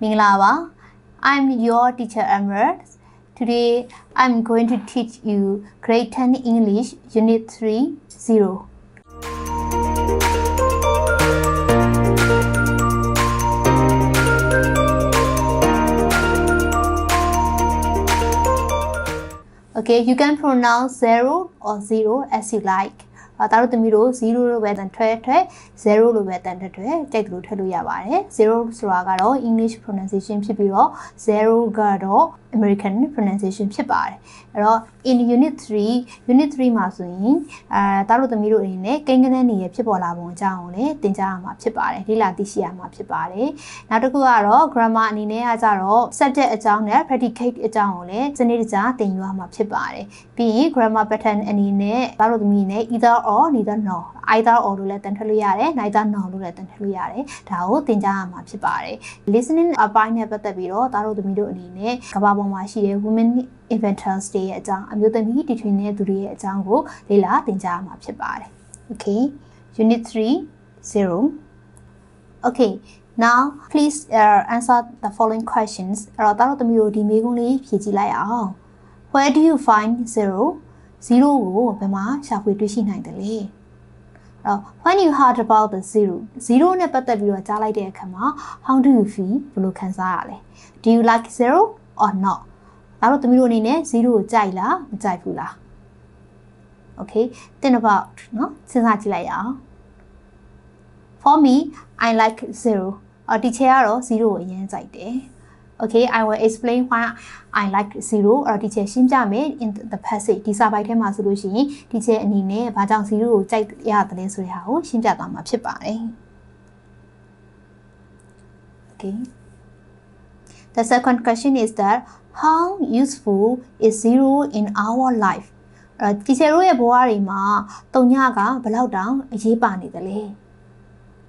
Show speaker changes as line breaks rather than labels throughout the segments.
Minglawa, I'm your teacher Emerald. Today I'm going to teach you grade 10 English unit 3 0. Okay, you can pronounce 0 or 0 as you like. အာဒါတို့သမီးတို့0လို့ပဲတန်ထွက်ထွက်0လို့ပဲတန်ထွက်ထွက်ကြိုက်လို့ထည့်လို့ရပါတယ်0ဆိုတာကတော့ English pronunciation ဖြစ်ပြီးတော့0ကတော့ American pronunciation ဖြစ်ပါတယ်အဲ့တော့ in unit 3 unit 3မှာဆိုရင်အာဒါတို့သမီးတို့အနေနဲ့ကိန်းဂဏန်းတွေရဖြစ်ပေါ်လာပုံအကြောင်းကိုလည်းသင်ကြားရမှာဖြစ်ပါတယ်လေ့လာသိရှိရမှာဖြစ်ပါတယ်နောက်တစ်ခုကတော့ grammar အနေနဲ့ကကြတော့ subject အကြောင်းနဲ့ predicate အကြောင်းကိုလည်းစနစ်တကျသင်ယူရမှာဖြစ်ပါတယ်ပြီးရင် grammar pattern အနေနဲ့ဒါတို့သမီးနဲ့ either or neither nor either or လို့လည်းတန်ထွက်လို့ရတယ် neither nor လို့လည်းတန်ထွက်လို့ရတယ်ဒါကိုသင်ကြားရမှာဖြစ်ပါတယ် listening အပိုင်းနဲ့ပတ်သက်ပြီးတော့ဒါတို့သမီးတို့အနေနဲ့ကမ္ဘာပေါ်မှာရှိတဲ့ women inventors တွေရဲ့အကြောင်းအမျိုးသမီးတီထွင်တဲ့သူတွေရဲ့အကြောင်းကိုလေ့လာသင်ကြားရမှာဖြစ်ပါတယ် okay unit 3 0 okay now please uh, answer the following questions အဲ့တော့ဒါတို့သမီးတို့ဒီမေးခွန်းလေးဖြေကြည့်လိုက်အောင် where do you find 0 0ကိုဘယ်မှာရှာဖွေတွေ့ရှိနိုင်တယ်လဲ အဲ့တော့ when you heard about the zero zero နဲ့ပတ်သက်ပြီးတော့ကြားလိုက်တဲ့အခါမှာ how do you feel ဘယ်လိုခံစားရလဲ do you like zero or not ဒါတော့သမီးတို့အနေနဲ့0ကိုကြိုက်လားမကြိုက်ဘူးလား okay think about เนาะစဉ်းစားကြည့်လိုက်ရအောင် for me i like 0အော်ဒီချေကတော့0ကိုအရင်ကြိုက်တယ် okay i will explain why i like zero အဲ့တော့ teacher ရှင်းပြမယ် in the passage ဒီစာပိုက်ထဲမှာဆိုလို့ရှိရင် teacher အနေနဲ့ဘာကြောင့် zero ကိုကြိုက်ရတယ်လဲဆိုတဲ့ဟာကိုရှင်းပြသွားမှာဖြစ်ပါတယ် okay the second question is that how useful is zero in our life အဲ့တော့ teacher ရဲ့ဘဝတွေမှာတုံညကဘယ်လောက်တောင်အရေးပါနေသလဲ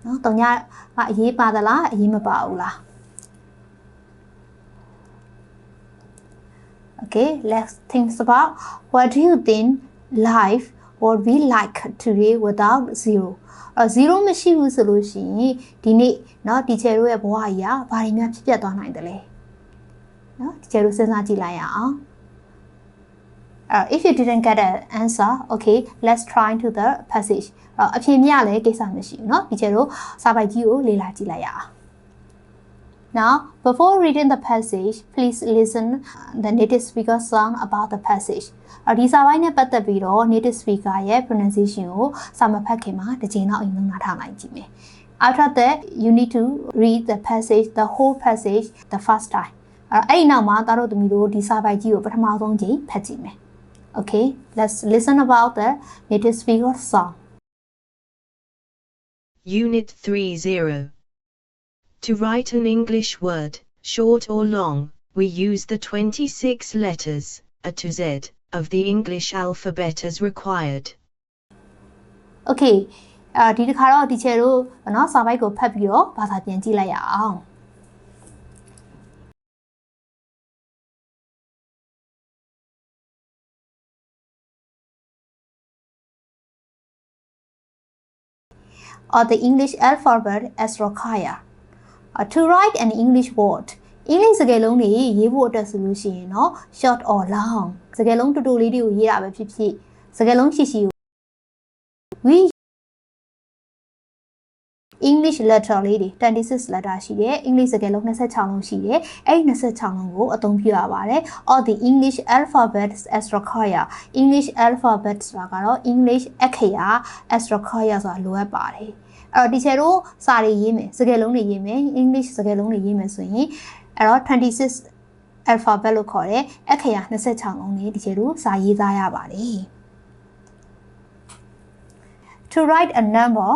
နော်တုံညကအရေးပါသလားအရေးမပါဘူးလား Okay let's think about what do you think life would be like today without zero အဲ0မရှိဘူးဆိုလို့ရှိရင်ဒီနေ့เนาะဒီချေတို့ရဲ့ဘဝကြီးကဘာတွေများဖြစ်ပျက်သွားနိုင်တယ်လဲနော်ဒီကျတို့စဉ်းစားကြည့်လိုက်ရအောင်အဲ if you didn't get an answer okay let's try to the passage အဖြေမြလည်းကိစ္စမရှိဘူးเนาะဒီကျတို့စာပိုက်ကြီးကိုလေ့လာကြည့်လိုက်ရအောင် Now, before reading the passage, please listen the native speaker song about the passage. အဒီစာပိုင်းနဲ့ပတ်သက်ပြီးတော့ native speaker ရဲ့ pronunciation ကိုစာမဖတ်ခင်မှာတစ်ချိန်တော့အရင်ဆုံးနားထောင်လိုက်ကြည့်မယ်. After that, you need to read the passage, the whole passage the first time. အဲ့အဲ့ဒီနောက်မှာသားတို့သမီးတို့ဒီစာပိုက်ကြီးကိုပထမဆုံးချိန်ဖတ်ကြည့်မယ် Okay let's listen about the native speaker song
Unit 30. To write an English word, short or long, we use the 26 letters, A to Z, of the English alphabet as required.
Okay အာဒီတစ်ခါတော့ဒီချေတို့เนาะစာပိုက်ကိုဖတ်ပြီးတော့ဘာသာပြန်ကြည့်လိုက်ရအောင် or the English alphabet as required. to write an English word အင်္ဂလိပ်စကားလုံးတွေရေးဖို့အတွက်ဆိုလို့ရှိရင်တော့ short or long စကားလုံးတူတူလေးတွေကိုရေးတာပဲဖြစ်ဖြစ်စကားလုံးရှိရှိ we English letter လေးတွေ26 letter ရှိတယ်။ English စကားလုံး26လုံးရှိတယ်။အဲ့ဒီ26လုံးကိုအသုံးပြုရပါတယ်။ All the English alphabet as required English alphabet ဆိုတာကတော့ English အခရာ as required ဆိုတာလိုအပ်ပါတယ်။ အဲ့တော့ဒီချေတို့စာတွေရေးမယ်စကားလုံးတွေရေးမယ် English စကားလုံးတွေရေးမယ်ဆိုရင်အဲ့တော့26 alphabet လို့ခေါ်တဲ့အခရာ26လုံးလေးဒီချေတို့စာရေးသားရပါတယ် To write a number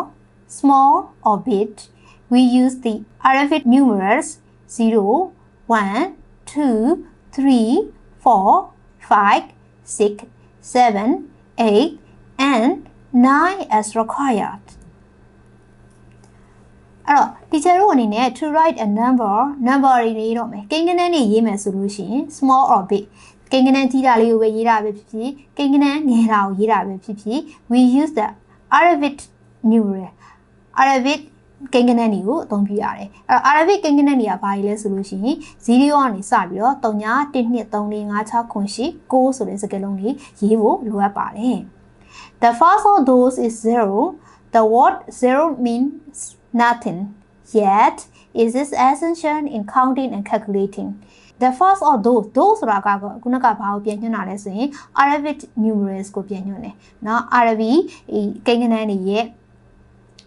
small or big, we use the Arabic numerals 0, 1, 2, 3, 4, 5, 6, 7, 8, and 9 as required. အဲ့တော့ teacher တို့အနေနဲ့ to write a number number တွေရေးတော့မယ်ကိန်းဂဏန်းတွေရေးမယ်ဆိုလို့ရှိရင် small or big ကိန်းဂဏန်းကြီးတာလေးကိုပဲရေးတာပဲဖြစ်ဖြစ်ကိန်းဂဏန်းငယ်တာကိုရေးတာပဲဖြစ်ဖြစ် we use the Arabic numeral Arabic ကိန်းဂဏန်းတွေကိုအသုံးပြုရတယ်အဲ့တော့ Arabic ကိန်းဂဏန်းတွေကဘာတွေလဲဆိုလို့ရှိရင်0ကနေစပြီးတော့3 1 2 3 4 5 6 9 9ဆိုတဲ့စကားလုံးတွေရေးဖို့လိုအပ်ပါတယ် The first of those is zero the word zero means nothing yet is is essential in counting and calculating the first of those those ဆိုတာကခုနကဘာကိုပြန်ညွှန်းတာလဲဆိုရင် Arabic numerals ကိုပြန်ညွှန်းတယ်เนาะ Arabic ကိန်းဂဏန်းတွေရဲ့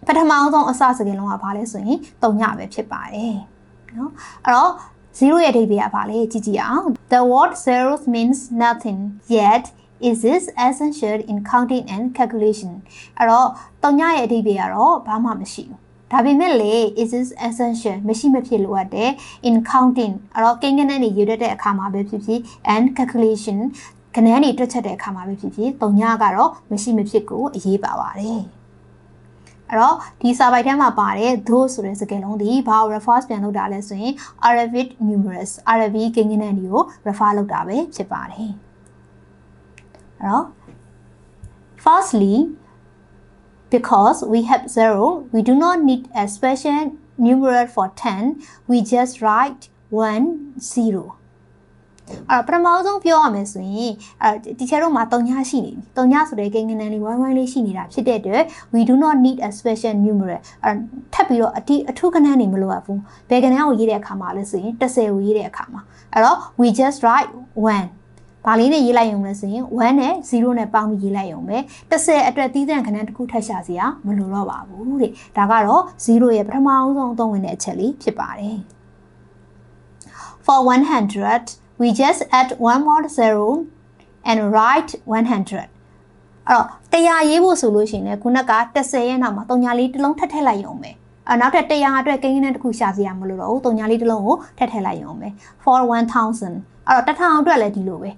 ပထမအောင်ဆုံးအစစကလုံးကဘာလဲဆိုရင်တုံညပဲဖြစ်ပါတယ်เนาะအဲ့တော့0ရဲ့အဓိပ္ပာယ်ကဘာလဲကြည့်ကြည့်အောင် The word zeros means nothing yet is this essential in counting and calculation အဲ့တော့တုံညရဲ့အဓိပ္ပာယ်ကတော့ဘာမှမရှိဘူးဒါပေမဲ့လေ is is essential မရှိမဖြစ်လိုအပ်တယ် in counting အဲ့တော့ကိန်းဂဏန်းတွေယူတတ်တဲ့အခါမှာပဲဖြစ်ဖြစ် and calculation ကဏ္ဍတွေတွက်ချက်တဲ့အခါမှာပဲဖြစ်ဖြစ်တုံညကတော့မရှိမဖြစ်ကိုအရေးပါပါတယ်အဲ့တော့ဒီစာပိုက်ထဲမှာပါတယ် those ဆိုတဲ့စကားလုံးဒီဘာကို refer ပြန်လုပ်တာလဲဆိုရင် Arabic numerals Arabic ကိန်းဂဏန်းတွေကို refer လုပ်တာပဲဖြစ်ပါတယ် အဲ့တော့ firstly because we have zero we do not need a special numeral for 10 we just write 1 0အဲ့ပထမဆုံးပြောရမယ်ဆိုရင်အဲတီချာတို့မှာတုံညာရှိနေပြီတုံညာဆိုတဲ့ကိန်းဂဏန်းလေးဝိုင်းဝိုင်းလေးရှိနေတာဖြစ်တဲ့အတွက် we do not need a special numeral အဲထပ်ပြီးတော့အတိအထူးကဏ္ဍနေမလိုအပ်ဘူးဘယ်ကဏ္ဍကိုရေးတဲ့အခါမှာလဲဆိုရင်10ကိုရေးတဲ့အခါမှာအဲ့တော့ we just write 1 ဘာလေးနဲ့ရေးလိုက်ရုံလဲဆိုရင်1နဲ့0နဲ့ပေါင်းပြီးရေးလိုက်ရုံပဲ30အတွက်သီးသန့်ခဏတစ်ခုထပ်ရှာစရာမလိုတော့ပါဘူးတဲ့ဒါကတော့0ရဲ့ပထမအဆုံးအသုံးဝင်တဲ့အချက်လေးဖြစ်ပါတယ် for 100 we just add one more zero and write 100အဲ့တော့တရားရေးဖို့ဆိုလို့ရှိရင်လည်းခုနက30ရဲ့နောက်မှာ3ညာလေးတစ်လုံးထပ်ထည့်လိုက်ရုံပဲအနောက်ထပ်100အတွက်ကိန်းနဲ့တစ်ခုရှာစီရမလို့တော့ဘူး3ညာလေးတစ်လုံးကိုထပ်ထည့်လိုက်ရုံပဲ for 1000 အဲ့တော့1000အတွက်လည်းဒီလိုပဲ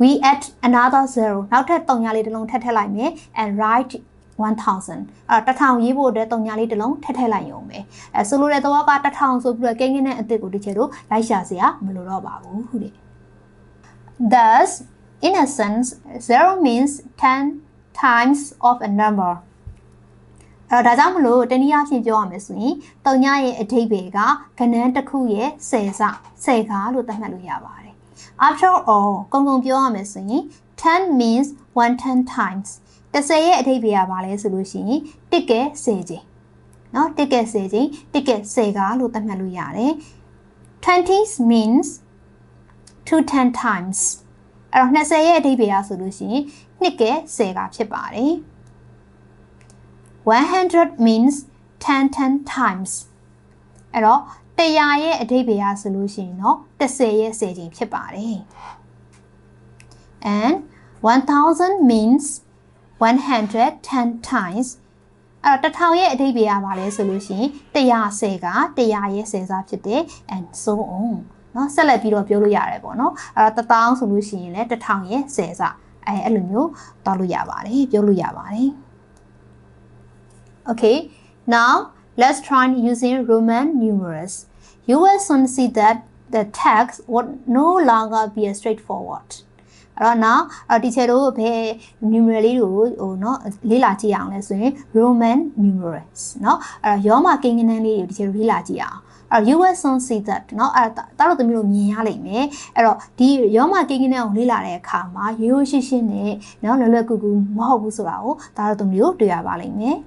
we add another zero နောက်ထပ်3ညာလေးတစ်လုံးထပ်ထည့်လိုက်မယ် and write 1000အဲ့တော့1000ရေးဖို့အတွက်3ညာလေးတစ်လုံးထပ်ထည့်လိုက်ရုံပဲအဲဆိုလိုတဲ့တော့က1000ဆိုပြီးတော့ကိန်းနဲ့အစ်စ်ကိုဒီချေတို့လိုက်ရှာစရာမလိုတော့ပါဘူးဟုတ်တယ် Thus, in a sense, 0 means 10 times of a number. အဲ့တော့ဒါကြောင့်မလို့တနည်းအားဖြင့်ပြောရမယ်ဆိုရင်တုံညရဲ့အဓိပ္ပာယ်ကကဏ္ဍတစ်ခုရဲ့10စ10ကားလို့သတ်မှတ်လို့ရပါတယ်။ After all ကုံကုံပြောရမယ်ဆိုရင်10 means 110 times 10ရဲ့အဓိပ္ပာယ်ကဘာလဲဆိုလို့ရှိရင်တစ်ကဲ10ချိန်เนาะတစ်ကဲ10ချိန်တစ်ကဲ10ကားလို့သတ်မှတ်လို့ရတယ်။ 20 means to 10 times အဲ့တော့20ရဲ့အဓိပ္ပာယ်အဆိုလို့ရှိရင်နှစ်ကဲ10ကဖြစ်ပါတယ်100 means 10 10 times အဲ့တော့ 100ရဲ့အဓိပ္ပာယ်အဆိုလို့ရှိရင်เนาะ10ရဲ့10ချိန်ဖြစ်ပါတယ် and 1000 means 110 times အဲ့တော့1000ရဲ့အဓိပ္ပာယ်ကဘာလဲဆိုလို့ရှိရင်110က100ရဲ့10စားဖြစ်တယ် and so on เนาะဆက်လက်ပြီးတော့ပြောလို့ရတယ်ပေါ့เนาะအဲ့တော့1000ဆိုလို့ရှိရင်လည်း1000ရဲ့10စအဲအဲ့လိုမျိုးသွားလို့ရပါတယ်ပြောလို့ရပါတယ် Okay now let's try using Roman numerals you will soon see that the text would no longer be a straightforward အဲ့တော့နောက်အဲ့ဒီချက်တို့ဘယ် numeral လေးကိုဟိုเนาะလေ့လာကြည့်အောင်လဲဆိုရင် Roman numerals เนาะအဲ့တော့ရောမကိန်းကနန်းလေးကိုဒီချက်တို့လေ့လာကြည့်အောင်အဲ့ you will soon see that เนาะအဲ့တာတို့သမီးတို့မြင်ရလိမ့်မယ်အဲ့တော့ဒီရောမကိန်းကနန်းကိုလေ့လာတဲ့အခါမှာရိုးရိုးရှင်းရှင်းနဲ့เนาะလွယ်လွယ်ကူကူမဟုတ်ဘူးဆိုတာကိုဒါတို့သမီးတို့တွေ့ရပါလိမ့်မယ်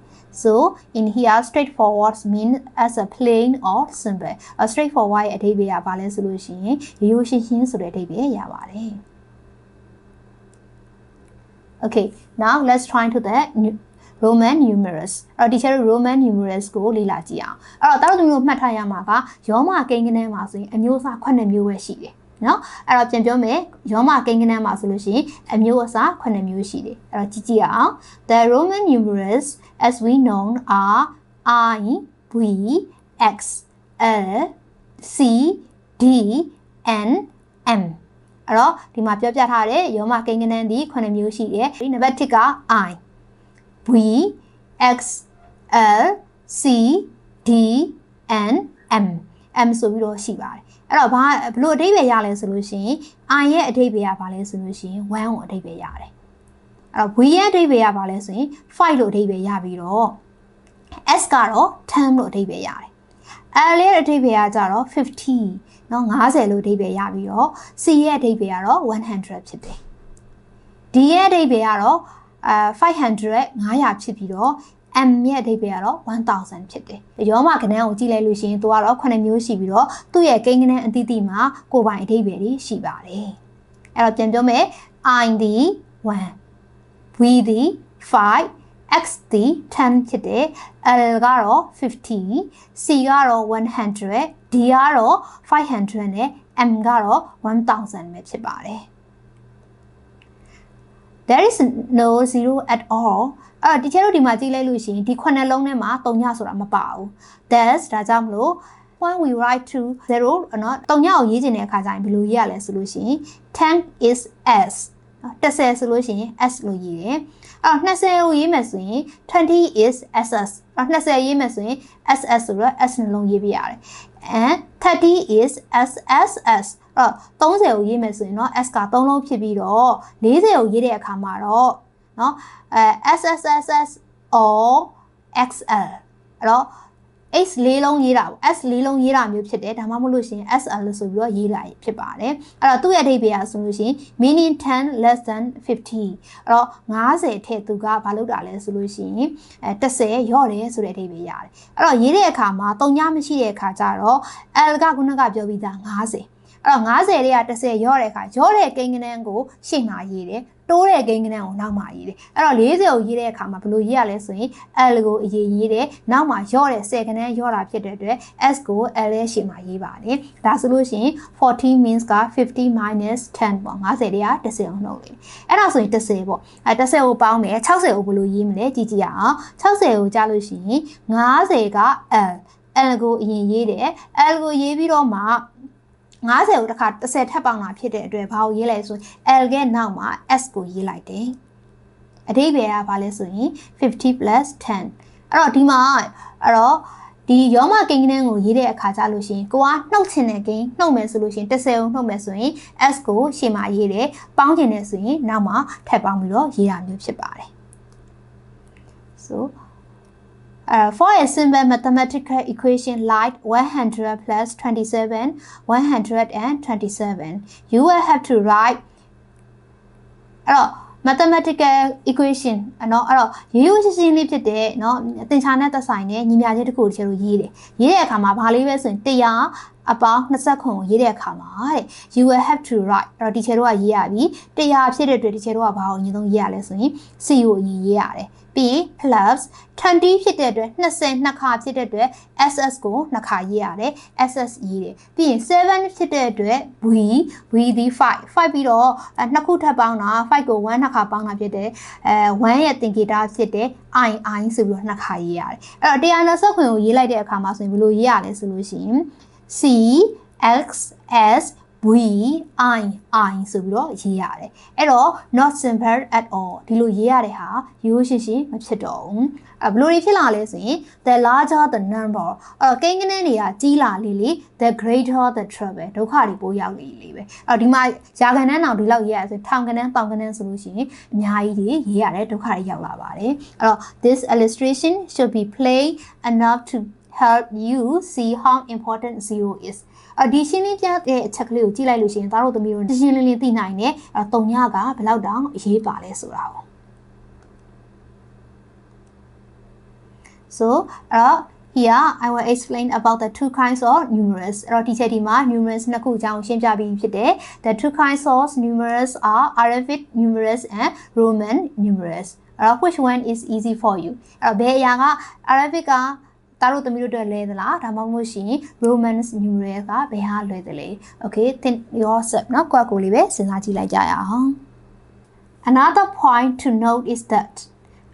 So in here straightforward mean as a plain or simple. A straightforward ရဲ့အဓိပ္ပာယ်ကဘာလဲဆိုလို့ရှိရင်ရိုးရိုးရှင်းရှင်းဆိုတဲ့အဓိပ္ပာယ်ရပါတယ်။ Okay, now let's try to the Roman numerals အဲ့တော့ဒီချက် Roman numerals ကိုလေ့လာကြည့်အောင်အဲ့တော့တားတို့မျိုးမှတ်ထားရမှာကရောမကိန်းကနန်းမှာဆိုရင်အမျိုးအစား9မျိုးပဲရှိတယ် နော်အဲ့တော့ပြန်ပြောမယ်ရောမကိန်းကနန်းမှာဆိုလို့ရှိရင်အမျိုးအစား9မျိုးရှိတယ်အဲ့တော့ကြည့်ကြည့်အောင် The Roman numerals as we know are I V X L C D N M အဲ့တော့ဒီမှာပြောပြထားတဲ့ရောမကိန်းကနန်းဒီ9မျိုးရှိတယ်ဒီနံပါတ်1က I V X L C D N M M ဆိုပြီးတော့ရှိပါတယ် အဲ့တော့ဘာဘလို့အဓိပ္ပာယ်ရလဲဆိုလို့ရှိရင် I ရဲ့အဓိပ္ပာယ်ကဘာလဲဆိုလို့ရှိရင်1ကိုအဓိပ္ပာယ်ရတယ်အဲ့တော့ V ရဲ့အဓိပ္ပာယ်ကဘာလဲဆိုရင်5လို့အဓိပ္ပာယ်ရပြီးတော့ s ကတော့10လို့အဓိပ္ပာယ်ရတယ် l ရဲ့အဓိပ္ပာယ်ကကြတော့50เนาะ50လို့အဓိပ္ပာယ်ရပြီးတော့ c ရဲ့အဓိပ္ပာယ်ကတော့100ဖြစ်တယ် d ရဲ့အဓိပ္ပာယ်ကတော့အဲ500 900ဖြစ်ပြီးတော့ m ရဲ့အဓိပ္ပာယ်ကတော့1000ဖြစ်တယ်။ရောမကဏ္ဍကိုကြည့်လိုက်လို့ရှိရင်သူကတော့9မျိုးရှိပြီးတော့သူ့ရဲ့ကိန်းကဏ္ဍအသီးသီးမှာကိုယ်ပိုင်အဓိပ္ပာယ်တွေရှိပါတယ်။အဲ့တော့ပြန်ပြောမယ် i သည်1 v သည်5 x သည်10ဖြစ်တယ် l ကတော့50 c ကတော့100 d ကတော့500နဲ့ m ကတော့1000ပဲဖြစ်ပါတယ် there is no zero at all အဲ့ဒီချက်တို့ဒီမှာကြည့်လိုက်လို့ရှိရင်ဒီခုနှစ်လုံးထဲမှာ၃ညဆိုတာမပါဘူး that's ဒါကြောင့်မလို့ when we write to zero နော်တုံညကိုရေးချင်တဲ့အခါကျရင်ဘယ်လိုရေးရလဲဆိုလို့ရှိရင်10 is s 10ဆိုလို့ရှိရင် s လို့ရေးတယ်အဲ့20ကိုရေးမယ်ဆိုရင်20 is ss 20ရေးမယ်ဆိုရင် ss ဆိုတော့ s နှလုံးရေးပြရတယ် and 30 is sss အဲ့တော့30ကိုရေးမယ်ဆိုရင်เนาะ s က3လုံးဖြစ်ပြီးတော့40ကိုရေးတဲ့အခါမှာတော့เนาะအဲ SSSS or XL အဲ့တော့ H လေးလုံးရေးတာပေါ့ S လေးလုံးရေးတာမျိုးဖြစ်တယ်ဒါမှမဟုတ်လို့ရှိရင် SL လို့ဆိုပြီးတော့ရေးတာဖြစ်ပါတယ်အဲ့တော့သူ့ရဲ့အဓိပ္ပာယ်ဆိုလို့ရှိရင် meaning 10 less than 50အဲ့တော့90ထည့်သူကဘာလုပ်တာလဲဆိုလို့ရှိရင်အဲ30ရော့တယ်ဆိုတဲ့အဓိပ္ပာယ်ရတယ်အဲ့တော့ရေးတဲ့အခါမှာ3ညမရှိတဲ့အခါကျတော့ L ကခုနကပြောပြီးသား90 အဲ့တော့90တွေက30ရော့တဲ့အခါရော့တဲ့ကိန်းကနန်းကိုရှေ့မှာရေးတယ်တိုးတဲ့ကိန်းကနန်းကိုနောက်မှာရေးတယ်အဲ့တော့40ကိုရေးတဲ့အခါမှာဘယ်လိုရေးရလဲဆိုရင် L ကိုအရေးရေးတယ်နောက်မှာရော့တဲ့10ကနန်းရော့တာဖြစ်တဲ့အတွက် S ကို L ရဲ့ရှေ့မှာရေးပါတယ်ဒါဆိုလို့ရှိရင်40 means က50 minus 10ပေါ့90တွေက10အောင်နှုတ်လေအဲ့ဒါဆိုရင်10ပေါ့အဲ10ကိုပေါင်းမယ်60ကိုဘယ်လိုရေးမလဲကြည့်ကြည့်ရအောင်60ကိုကြားလို့ရှိရင်90က L L ကိုအရင်ရေးတယ် L ကိုရေးပြီးတော့မှ 90ကိုတစ်ခါ30ထပ်ပေါင်းတာဖြစ်တဲ့အတွက်ဘာကိုရေးလဲဆိုရင် L ကနောက်မှာ S ကိုရေးလိုက်တယ်အဓိပ္ပာယ်ကဘာလဲဆိုရင်50 10အဲ့တော့ဒီမှာအဲ့တော့ဒီရောမကိန်းကနန်းကိုရေးတဲ့အခါကျလို့ရှိရင်ကိုကနှုတ်ချင်တဲ့ကိန်းနှုတ်မယ်ဆိုလို့ရှိရင်30အောင်နှုတ်မယ်ဆိုရင် S ကိုရှေ့မှာရေးတယ်ပေါင်းချင်တယ်ဆိုရင်နောက်မှာထပ်ပေါင်းပြီးတော့ရေးတာမျိုးဖြစ်ပါတယ် so Uh, for a simple mathematical equation like 100 plus 27, 127, you will have to write အဲ့တော့ mathematical equation အနော်အဲ့တော့ရိုးရိုးရှင်းရှင်းလေးဖြစ်တဲ့เนาะသင်္ချာနဲ့သက်ဆိုင်တဲ့ညီမျှခြင်းတစ်ခုတစ်ချက်ကိုရေးတယ်ရေးတဲ့အခါမှာဘာလေးပဲဆိုရင်100 အပေါင်း20ခုကိုရေးတဲ့အခါမှာတဲ့ you will have to write အဲ့တော့ဒီချေတို့ကရေးရပြီ100ဖြစ်တဲ့အတွက်ဒီချေတို့ကဘာကိုအရင်ဆုံးရေးရလဲဆိုရင် c ကိုအရင်ရေးရတယ်ပြီး plus 20ဖြစ်တဲ့အတွက်20နှစ်ခါဖြစ်တဲ့အတွက် ss ကိုနှစ်ခါရေးရတယ် ss ရေးတယ်ပြီးရင်7ဖြစ်တဲ့အတွက် v v ဒီ5 5ပြီးတော့နှစ်ခုထပ်ပေါင်းတာ5ကို1နှစ်ခါပေါင်းတာဖြစ်တယ်အဲ1ရဲ့သင်္ကေတဖြစ်တဲ့ i i ဆိုပြီးတော့နှစ်ခါရေးရတယ်အဲ့တော့120ခွင်ကိုရေးလိုက်တဲ့အခါမှာဆိုရင်ဘယ်လိုရေးရလဲဆိုလို့ရှိရင် c x s v i i ဆိုပြီးတော့ရေးရတယ်အဲ့တော့ not simple at all ဒီလိုရေးရတဲ့ဟာရိုးရှင်းရှင်းမဖြစ်တော့ဘူးအဲဘယ်လိုတွေဖြစ်လာလဲဆိုရင် the larger the number အဲ့တော့ကိန်းကနန်းတွေကကြီးလာလေလေ the greater the trouble ဒုက္ခတွေပိုရောက်လေလေပဲအဲ့တော့ဒီမှာယာကနန်းအောင်ဒီလောက်ရေးရဆိုထောင်ကနန်းပေါင်ကနန်းဆိုလို့ရှိရင်အများကြီးတွေရေးရတယ်ဒုက္ခတွေရောက်လာပါတယ်အဲ့တော့ this illustration should be plain enough to help you see how important zero is အဒီရှင်းလင်းပြတဲ့အချက်ကလေးကိုကြည့်လိုက်လို့ရှိရင်သားတို့သမီးတို့ရှင်းလင်းလင်းသိနိုင်တယ်အဲတုံညကဘယ်လောက်တောင်အရေးပါလဲဆိုတာပေါ့ so အဲ့တော့ here I will explain about the two kinds of numerals အဲ့တော့ဒီချက်ဒီမှာ numerals နှစ်ခုအကြောင်းရှင်းပြပြီးဖြစ်တယ် the two kinds of numerals are Arabic numerals and Roman numerals အဲ့တော့ which one is easy for you အဲ့တော့ဘယ်အရာက Arabic က သားတို့သမီးတို့အတွက်လဲသလားဒါမှမဟုတ်ရှင် Romans numeral ကဘယ်ဟာလွယ်သလဲ Okay think yourself เนาะကိုယ့်ကိုယ်လေးပဲစဉ်းစားကြည့်လိုက်ကြရအောင် Another point to note is that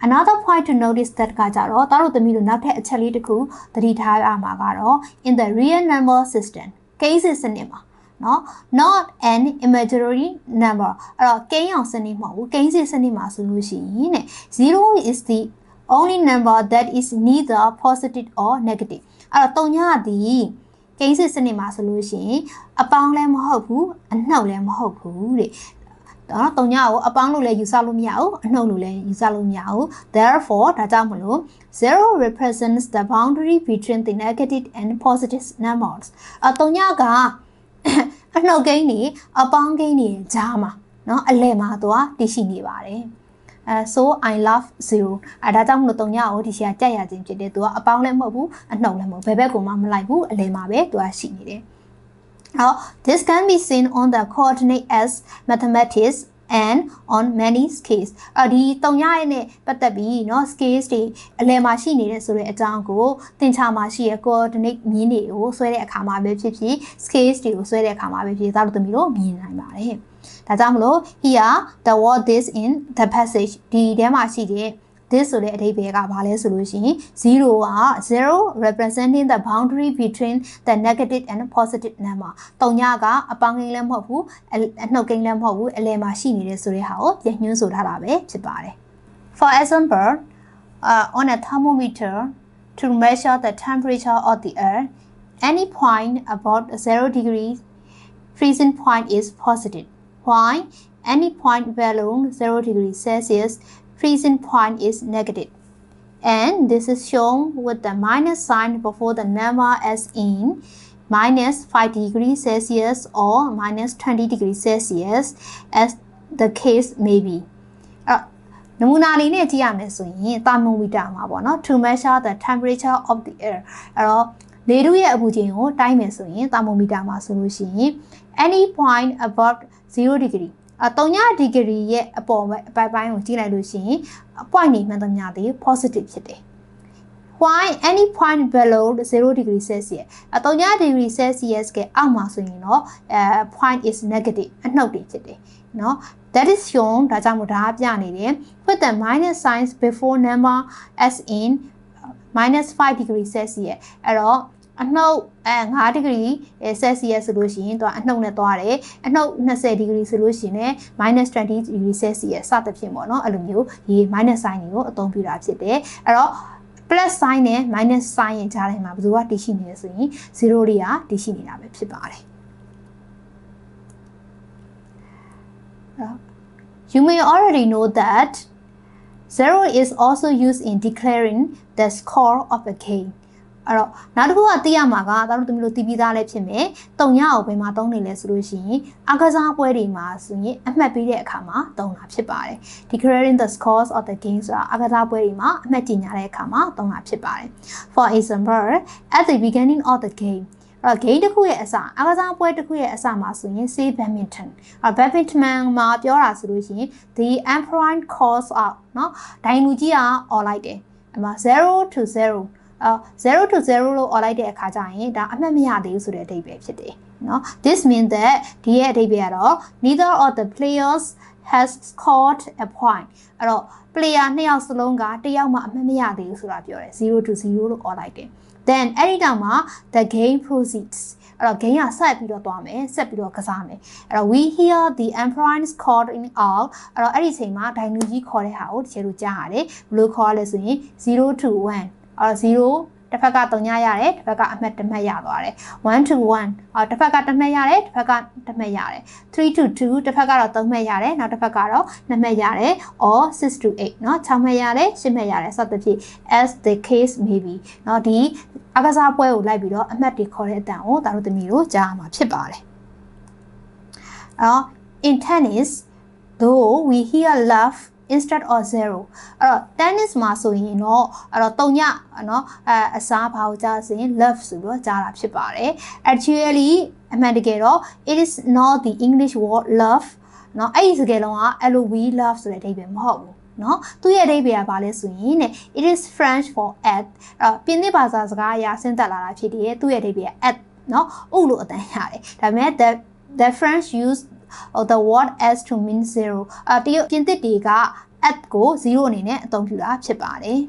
another point to notice that ကကြတော့သားတို့သမီးတို့နောက်ထပ်အချက်လေးတစ်ခုသတိထားရမှာကတော့ in the real number system cases စနစ်မှာနော် not an imaginary number အဲ့တော့ကိန်းအောင်စနစ်မဟုတ်ဘူးကိန်းစစ်စနစ်မှာဆိုလို့ရှိရင်တဲ့0 is the only number that is neither positive or negative အဲ့တော့၃ညသည်ကိန်းစစ်စနစ်မှာဆိုလို့ရှိရင်အပေါင်းလည်းမဟုတ်ဘူးအနှုတ်လည်းမဟုတ်ဘူးတဲ့နော်တုံညကိုအပေါင်းလို့လည်းယူဆလို့မရဘူးအနှုတ်လို့လည်းယူဆလို့မရဘူး therefore ဒါကြောင့်မလို့0 represents the boundary between the negative and positive numbers အတုံညကအနှုတ်ကိန်းနေအပေါင်းကိန်းနေကြားမှာနော်အလဲမှာသွားတရှိနေပါတယ် so i love 0အဲဒါကြောင့်မလို့တုံညကိုဒီရှိကကြက်ရခြင်းဖြစ်တယ်သူကအပေါင်းလည်းမဟုတ်ဘူးအနှုတ်လည်းမဟုတ်ဘယ်ဘက်ကိုမှမလိုက်ဘူးအလဲမှာပဲသူကရှိနေတယ် Now, this can be seen on the coordinate as mathematics and on many scales အဒီတုံရရဲ့နဲ့ပတ်သက်ပြီးเนาะ scales တွေအလယ်မှာရှိနေတဲ့ဆိုတဲ့အကြောင်းကိုသင်္ချာမှာရှိရဲ့ coordinate မြင်းတွေကိုဆွဲတဲ့အခါမှာပဲဖြစ်ဖြစ် scales တွေကိုဆွဲတဲ့အခါမှာပဲဖြစ်ဖြစ်သားလို့သမီးတို့မြင်နိုင်ပါတယ်။ ဒါကြောင့်မလို့ here the word this in the passage ဒီထဲမှာရှိတဲ့ this ဆိုတဲ့အဓိပ္ပာယ်ကဘာလဲဆိုလို့ရှိရင်0က0 representing the boundary between the negative and positive number တုံညကအပေါင်းကိန်းလည်းမဟုတ်ဘူးအနှုတ်ကိန်းလည်းမဟုတ်ဘူးအလယ်မှာရှိနေတဲ့ဆိုတဲ့ဟာကိုပြန်ညွှန်းဆိုထားတာပဲဖြစ်ပါတယ် For example uh, on a thermometer to measure the temperature of the air any point about 0 degrees freezing point is positive while any point below 0 degrees Celsius freezing point is negative. And this is shown with the minus sign before the number as in minus 5 degrees Celsius or minus 20 degrees Celsius as the case may be. နမူနာလေးနဲ့ကြည့်ရမယ်ဆိုရင် thermometer မှာပေါ့နော် to measure the temperature of the air အဲ့တော့လေထုရဲ့အပူချိန်ကိုတိုင်းမယ်ဆိုရင် thermometer မှာဆိုလို့ရှိရင် any point above 0 degree အ300 degree ရဲ့အပေါ်မှာအပိုင်းပိုင်းကိုကြည့်လိုက်လို့ရှိရင် point တွေမှန်သမျှတွေ positive ဖြစ်တယ် why any point below 0 degree celsius အ300 degree celsius ကအောက်မှာဆိုရင်တော့အဲ point is negative အနှုတ်တွေဖြစ်တယ်နော် that is shown ဒါကြောင့်မို့ဒါပြနေတယ် put the minus signs before number as in -5 degree celsius အဲ့တော့ အနှုတ်အဲ9 degree celsius ဆိုလို့ရှိရင်သူကအနှုတ်နဲ့သွားတယ်အနှုတ်20 degree ဆိုလို့ရှိရင် -20 degree celsius စသဖြင့်ပေါ့နော်အဲ့လိုမျိုးရေ minus sign တွေကိုအသုံးပြုတာဖြစ်တယ်အဲ့တော့ plus sign နဲ့ minus sign ရဲ့ကြားထဲမှာဘယ်သူကတည်ရှိနေလဲဆိုရင်0တွေကတည်ရှိနေတာပဲဖြစ်ပါတယ် You may already know that zero is also used in declaring the score of a game. အဲ့တော့နောက်တစ်ခုကသိရမှာကဒါတို့သမီးတို့သိပြီးသားလည်းဖြစ်မယ်။တုံရအောင်ဘယ်မှာသုံးနေလဲဆိုလို့ရှိရင်အကစားပွဲတွေမှာဆိုရင်အမှတ်ပေးတဲ့အခါမှာသုံးတာဖြစ်ပါတယ်။ declaring the scores of the game ဆိုတာအကစားပွဲတွေမှာအမှတ်ကြေညာတဲ့အခါမှာသုံးတာဖြစ်ပါတယ်။ For example at the beginning of the game အဲ့တော့ game တစ်ခုရဲ့အစအကစားပွဲတစ်ခုရဲ့အစမှာဆိုရင် say badminton အဲ့ badminton မှာပြောတာဆိုလို့ရှိရင် the umpire calls out เนาะဒိုင်လူကြီးက all လိုက်တယ်။အဲ့မှာ0 to 0အာ 0 to 0လို့អော်လိုက်တဲ့အခါကျရင်ဒါအမှတ်မရသေးဘူးဆိုတဲ့အဓိပ္ပာယ်ဖြစ်တယ်နော် this mean that ဒီရဲ့အဓိပ္ပာယ်ကတော့ neither of the players has scored a point အဲ့တော့ player နှစ်ယောက်စလုံးကတယောက်မှအမှတ်မရသေးဘူးဆိုတာပြောတယ်0 to 0လို့អော်လိုက်တယ် then အဲ့ဒီနောက်မှာ the game proceeds အဲ့တော့ game ကဆက်ပြီးတော့သွားမယ်ဆက်ပြီးတော့ကစားမယ်အဲ့တော့ we hear the emperor is calling out အဲ့တော့အဲ့ဒီအချိန်မှာဒိုင်နူကြီးခေါ်တဲ့ဟာကိုတကယ်လို့ကြားရတယ်ဘယ်လိုခေါ်ရလဲဆိုရင်0 to 1 အော်0တစ်ဖက်က3ညရတယ်တစ်ဖက်ကအမှတ်တစ်မှတ်ရသွားတယ်1 to 1အော်တစ်ဖက်ကတစ်မှတ်ရတယ်တစ်ဖက်ကတစ်မှတ်ရတယ်3 to 2တစ်ဖက်ကတော့3မှတ်ရတယ်နောက်တစ်ဖက်ကတော့2မှတ်ရတယ် or 6 to 8เนาะ6မှတ်ရတယ်10မှတ်ရတယ်စသဖြင့် as the case may be เนาะဒီအကစားပွဲကိုလိုက်ပြီးတော့အမှတ်တွေခေါ်တဲ့အတန်ကိုဒါတို့သမီးတို့ကြားမှာဖြစ်ပါတယ်အော် in tennis though we hear love instead of 0အဲ့တော့ tennis မှာဆိုရင်တော့အဲ့တော့တုံညနော်အဲအစားဘာကိုကြားစဉ် love ဆိုပြီးတော့ကြားတာဖြစ်ပါတယ် actually အမှန်တကယ်တော့ it is not the english word love နော်အဲ့ဒီစကားလုံးက love love ဆိုတဲ့အဓိပ္ပာယ်မဟုတ်ဘူးနော်သူရဲ့အဓိပ္ပာယ်ကဘာလဲဆိုရင်တဲ့ it is french for at အဲ့ပြင်သစ်ဘာသာစကားအရဆင်းသက်လာတာဖြစ်တယ်သူရဲ့အဓိပ္ပာယ်က at နော်ဥလို့အတန်းရတယ်ဒါပေမဲ့ the the french use the word s to mean zero အတရုတ်ပြင်သစ်တွေက at ကို0အနေနဲ့အသုံးပြုတာဖြစ်ပါတယ်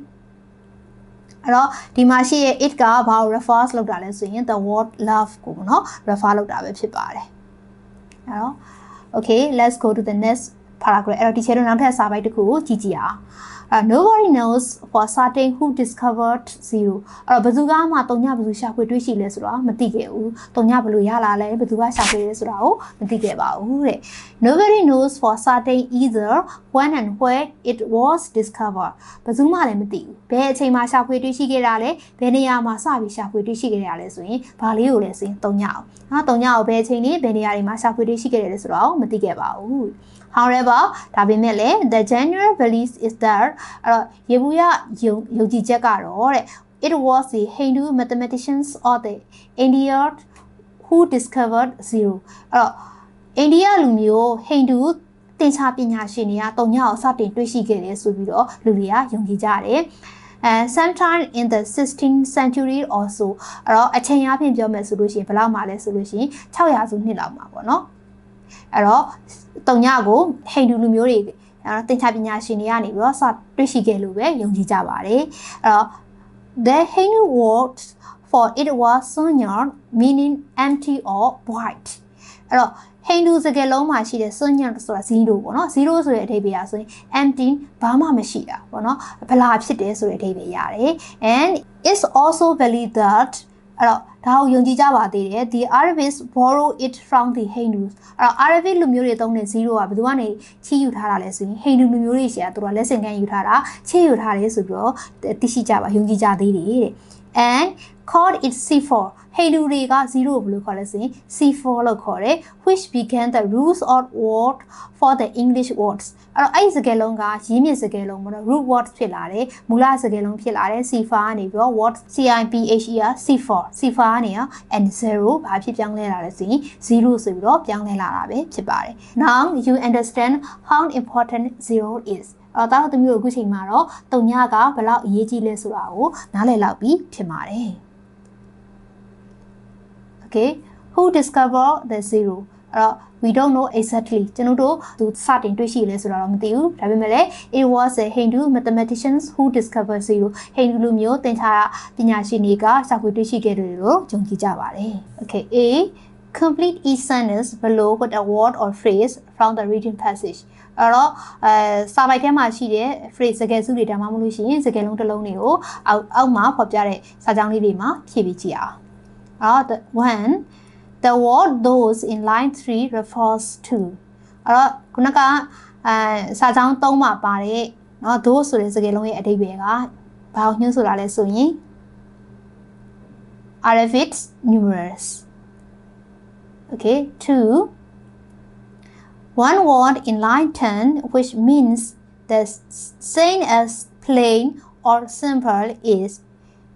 အဲ့တော့ဒီမှာရှိရဲ့ it ကဘာကို refers လုပ်တာလဲဆိုရင် the word love ကိုပေါ့နော် refer လုပ်တာပဲဖြစ်ပါတယ်အဲ့တော့ okay let's go to the next paragraph အဲ့တော့ဒီချေတို့နောက်ထပ်စာပိုက်တစ်ခုကိုကြည့်ကြည့်အောင် nobody knows for certain who discovered zero အဲ့တော့ဘယ်သူကမှတုံညဘယ်သူရှာဖွေတွေ့ရှိလဲဆိုတော့မသိခဲ့ဘူးတုံညဘယ်လိုရလာလဲဘယ်သူကရှာဖွေလဲဆိုတာကိုမသိခဲ့ပါဘူးတဲ့ nobody knows for certain either when and where it was discovered ဘယ်သူမှလည်းမသိဘူးဘယ်အချိန်မှာရှာဖွေတွေ့ရှိခဲ့တာလဲဘယ်နေရာမှာစပြီးရှာဖွေတွေ့ရှိခဲ့ရလဲဆိုရင်ဘာလေးကိုလဲဆိုရင်တုံညအောင်ဟာတုံညကိုဘယ်အချိန်နဲ့ဘယ်နေရာတွေမှာရှာဖွေတွေ့ရှိခဲ့တယ်လဲဆိုတော့မသိခဲ့ပါဘူး however ဒါပေမဲ့လည်း the general belief is that အဲ့တော့ယေဘူးယယုံယုံကြည်ချက်ကတော့တဲ့ it was the Hindu mathematicians of the India who discovered zero အဲ့တော့အိန္ဒိယလူမျိုးဟိန္ဒူသင်္ချာပညာရှင်တွေကတုံညကိုစတင်တွေ့ရှိခဲ့တယ်ဆိုပြီးတော့လူတွေကယုံကြည်ကြတယ်အဲ sometime in the 16th century also အဲ့တော့အချိန်အပြင်ပြောမယ်ဆိုလို့ရှိရင်ဘယ်လောက်မှလဲဆိုလို့ရှိရင်600စုနှစ်လောက်မှာပေါ့နော် အဲ့တော့တုံညကိုဟိန္ဒူလူမျိုးတွေအဲ့တော့သင်္ချာပညာရှင်တွေကနေပြီးတော့စတွေ့ရှိခဲ့လို့ပဲယုံကြည်ကြပါတယ်အဲ့တော့ the Hindu word for it was sunya meaning empty or void အဲ့တော့ဟိန္ဒူစကားလုံးမှာရှိတဲ့ sunya ဆိုတာ0ပေါ့နော်0ဆိုတဲ့အဓိပ္ပာယ်ဆိုရင် empty ဘာမှမရှိတာပေါ့နော်ဗလာဖြစ်တယ်ဆိုတဲ့အဓိပ္ပာယ်ရတယ် and it's also believed that အဲ့တော့ဒါကိုယုံကြည်ကြပါသေးတယ် the Arabics borrow it from the Hindus အဲ့တော့ Arabic လူမျိုးတွေသုံးတဲ့0ကဘယ်သူကနေချီးယူထားတာလဲဆိုရင် Hindu လူမျိုးတွေရှာသူကလက်ဆင့်ကမ်းယူထားတာချီးယူထားတယ်ဆိုပြီးတော့သိရှိကြပါယုံကြည်ကြသေးတယ်တဲ့ and called it C4 ဟိန္ဒူတွေက0ဘယ်လိုခေါ်လဲဆိုရင် C4 လို့ခေါ်တယ် which began the rules of word for the English words အဲ့တော့အဲ့ဒီစကားလုံးကရင်းမြစ်စကားလုံးပေါ့နော် root word ဖြစ်လာတယ်မူလစကားလုံးဖြစ်လာတယ် C4 ကနေပြီးတော့ word CIPHER C4 C4 ကနေရော and 0ဘာဖြစ်ပြောင်းလဲလာလဲဆိုရင်0ဆိုပြီးတော့ပြောင်းလဲလာတာပဲဖြစ်ပါတယ် now you understand how important 0 is အဲ့တော့တားတို့မျိုးအခုချိန်မှာတော့တုံညကဘယ်လောက်အရေးကြီးလဲဆိုတာကိုနားလည်လောက်ပြီးဖြစ်ပါတယ် okay who discover the zero အဲ့တော့ we don't know exactly ကျွန်တော်တို့သူစတင်တွေ့ရှိလဲဆိုတာတော့မသိဘူးဒါပေမဲ့လည်း it was a Hindu mathematicians who discovered zero ဟိန္ဒူလူမျိုးသင်္ချာပညာရှင်တွေကရှာဖွေတွေ့ရှိခဲ့တယ်လို့ယုံကြည်ကြပါတယ် okay a complete each sentence below with a word or phrase from the reading passage အဲ့တော့အဲစာပိုက်ထဲမှာရှိတဲ့ phrase စကားစုတွေဒါမှမဟုတ်လို့ရှိရင်စကားလုံးတစ်လုံးတွေကိုအောက်အောက်မှာဖော်ပြတဲ့စာကြောင်းလေးတွေမှာဖြည့်ပြီးကြည့်အောင် အဲ့တော့ one the word those in line 3 refers to အဲ့တော့ခုနကအဲစာကြောင်း3မှာပါတဲ့เนาะ those ဆိုတဲ့စကားလုံးရဲ့အဓိပ္ပာယ်ကဘာကိုညွှန်းဆိုတာလဲဆိုရင် Arabic numerals okay two one word in line 10 which means the same as plain or simple is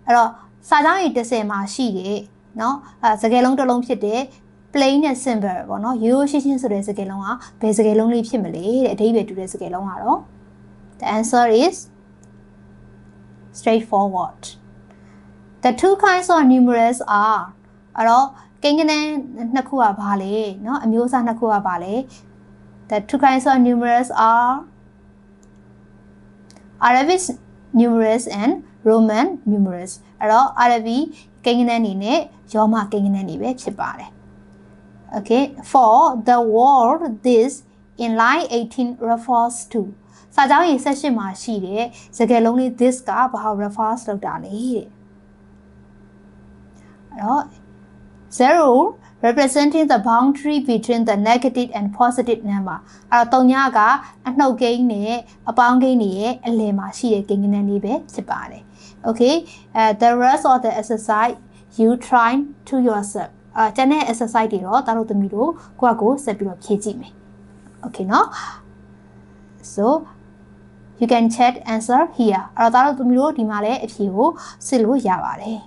အဲ့တော့စာကြောင်းရေ30မှာရှိတဲ့เ นาะအဲစကားလုံးတစ်လုံးဖြစ်တဲ့ plain နဲ့ simple ပေါ့နော်ရိုးရိုးရှင်းရှင်းဆိုတဲ့စကားလုံးကဘယ်စကားလုံးလေးဖြစ်မလဲတဲ့အဓိပ္ပာယ်တူတဲ့စကားလုံးကတော့ the answer is straightforward the two kinds of numerals are အဲ့တော့ကိန်းကနန်းနှစ်ခုကဘာလဲเนาะအမျိုးအစားနှစ်ခုကဘာလဲ the two kinds of numerals are Arabic numerals and Roman numerals အဲ့တော့ Arabic ကိန်းကနန်းနေနဲ့ရောမကိန်းကနန်းနေပဲဖြစ်ပါတယ် okay for the word this in line 18 refers to စာကြောင်းရေ78မှာရှိတဲ့စကားလုံးလေး this ကဘာ refers လုပ်တာလဲတဲ့အဲ့တော့0 representing the boundary between the negative and positive number အဲ့တော့တုံညကအနှုတ်ကိန်းနဲ့အပေါင်းကိန်းတွေရဲ့အလယ်မှာရှိတဲ့ကိန်းကနန်းလေးပဲဖြစ်ပါတယ် okay uh, the rest of the exercise you try to yourself အဲကျန်တဲ့ exercise တွေတော့တအားတို့သမီးတို့ကိုယ့်အကိုဆက်ပြီးတော့ဖြည့်ကြည့်မယ် okay နော် so you can check answer here အဲ့တော့တအားတို့သမီးတို့ဒီမှာလည်းအဖြေကိုစစ်လို့ရပါတယ်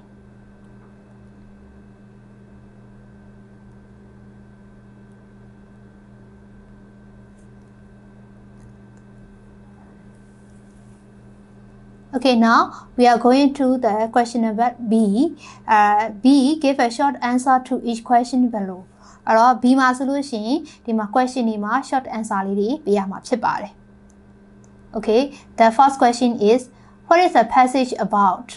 Okay, now we are going to the question number B. Uh, B, give a short answer to each question below. အဲ့တော့ B မှာဆိုလို့ရှိရင်ဒီမှာ question တွေမှာ short answer လေးတွေပေးရမှာဖြစ်ပါတယ်။ Okay, the first question is what is the passage about?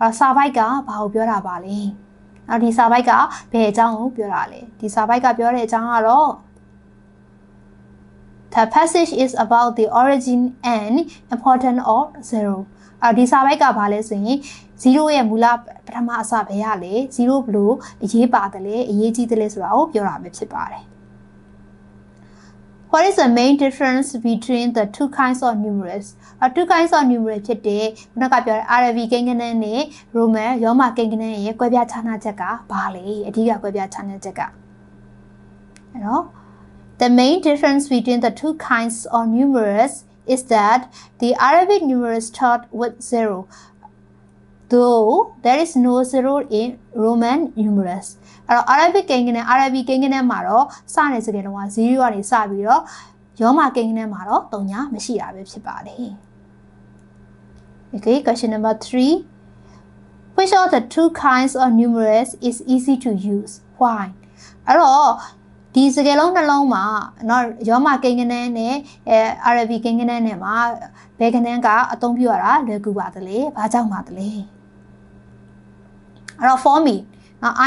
အဲ့စာပိုက်ကဘာကိုပြောတာပါလဲ။နောက်ဒီစာပိုက်ကဘယ်အကြောင်းကိုပြောတာလဲ။ဒီစာပိုက်ကပြောတဲ့အကြောင်းကတော့ the passage is about the origin and importance of zero အ ဒီစာပိုက်ကဘာလဲဆိုရင်0ရဲ့မူလပထမအစပဲရလေ0ဘလို့အရေးပါတယ်လေအရေးကြီးတယ်လေဆိုတာကိုပြောတာပဲဖြစ်ပါတယ် What is the main difference between the two kinds of numerals? အ two kinds of numerals ဖြစ်တဲ့ခုနကပြောတဲ့ Arabic ကိန်းဂဏန်းနဲ့ Roman ရောမကိန်းဂဏန်းရဲ့ကွဲပြားခြားနားချက်ကဘာလဲအဓိကကွဲပြားခြားနားချက်ကအဲ့တော့ The main difference between the two kinds of numerals is that the Arabic numerals start with zero though there is no zero in Roman numerals အဲ့တော့ Arabic ကိန်းဂဏန်း Arabic ကိန်းဂဏန်းမှာတော့စတဲ့စကားလုံးက0ကနေစပြီးတော့ရောမကိန်းဂဏန်းမှာတော့3ညာမရှိတာပဲဖြစ်ပါတယ် Okay question number 3 Which of the two kinds of numerals is easy to use why အဲ့တော့ ဒီစကားလုံးနှလုံးမှာနော်ရောမကိန်းကနန်းနဲ့အဲ RV ကိန်းကနန်းနဲ့မှာဘယ်ကနန်းကအသုံးပြုရတာလွယ်ကူပါသလဲဘာကြောင့်ပါသလဲအဲ့တော့ for me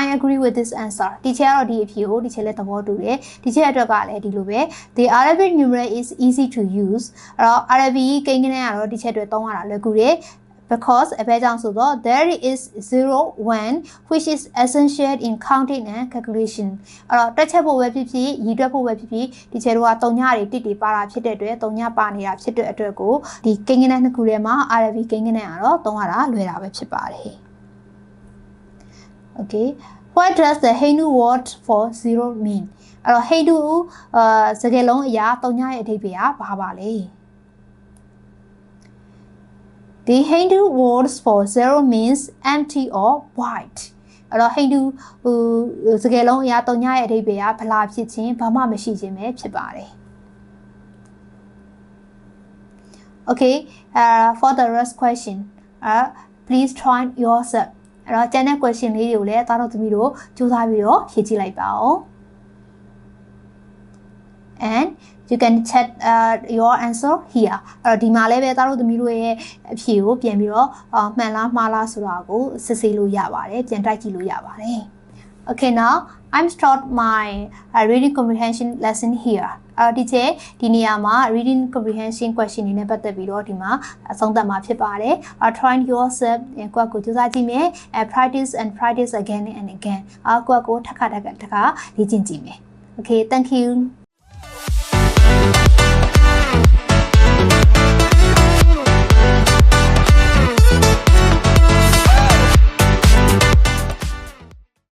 I agree with this answer တီချာကတော့ဒီအဖြေကိုတီချာလည်းသဘောတူတယ်တီချာအတွက်ကလည်းဒီလိုပဲ the Arabic numeral is easy to use အဲ့တော့ Arabic ကိန်းကနန်းကတော့တီချာအတွက်သုံးရတာလွယ်ကူတယ် because အပဲကြောင့်ဆိုတော့ there is 0 1 which is essential in counting and calculation အဲ့တော့တက်ချက်ဖို့ပဲဖြစ်ဖြစ်ရည်တွက်ဖို့ပဲဖြစ်ဖြစ်ဒီချက်တို့ကတုံညတွေတစ်တွေပါတာဖြစ်တဲ့အတွက်တုံညပါနေတာဖြစ်တဲ့အတွက်ကိုဒီကိန်းဂဏန်းနှစ်ခုထဲမှာ Arabic ကိန်းဂဏန်းကတော့သုံးရတာလွယ်တာပဲဖြစ်ပါတယ် Okay what does the Hindu word for zero mean အဲ့တော့ Hindu အာစကားလုံးအရာတုံညရဲ့အဓိပ္ပာယ်ကဘာပါလဲ The Hindu words for zero means empty or void အဲ့တော့ Hindu ဟိုစကားလုံးအရာတုံညရဲ့အဓိပ္ပာယ်ကဘလားဖြစ်ခြင်းဘာမှမရှိခြင်းပဲဖြစ်ပါတယ် Okay uh for the rest question uh please try yourself အဲ့တော့ကျန်တဲ့ question လေးတွေကိုလည်းသားတို့သမီးတို့စူးစမ်းပြီးတော့ဖြေကြည့်လိုက်ပါဦး and you can check uh, your answer here အဲ့တော့ဒီမှာလည်းပဲသားတို့သမီးတို့ရဲ့အဖြေကိုပြန်ပြီးတော့အမှန်လားမှားလားဆိုတာကိုစစ်ဆေးလို့ရပါတယ်ပြန်တိုက်ကြည့်လို့ရပါတယ် Okay now I'm start my uh, reading comprehension lesson here အဲ့တော့ဒီချက်ဒီနေရာမှာ reading comprehension question တွေနဲ့ပတ်သက်ပြီးတော့ဒီမှာအဆုံးသတ်မှာဖြစ်ပါတယ်။ uh, try yourself ကိုယ့်ကိုကြိုးစားကြည့်မယ်။ and practice and practice again and again အကိုယ့်ကိုထပ်ခါထပ်ခါထပ်ခါလေ့ကျင့်ကြည့်မယ်။ Okay thank you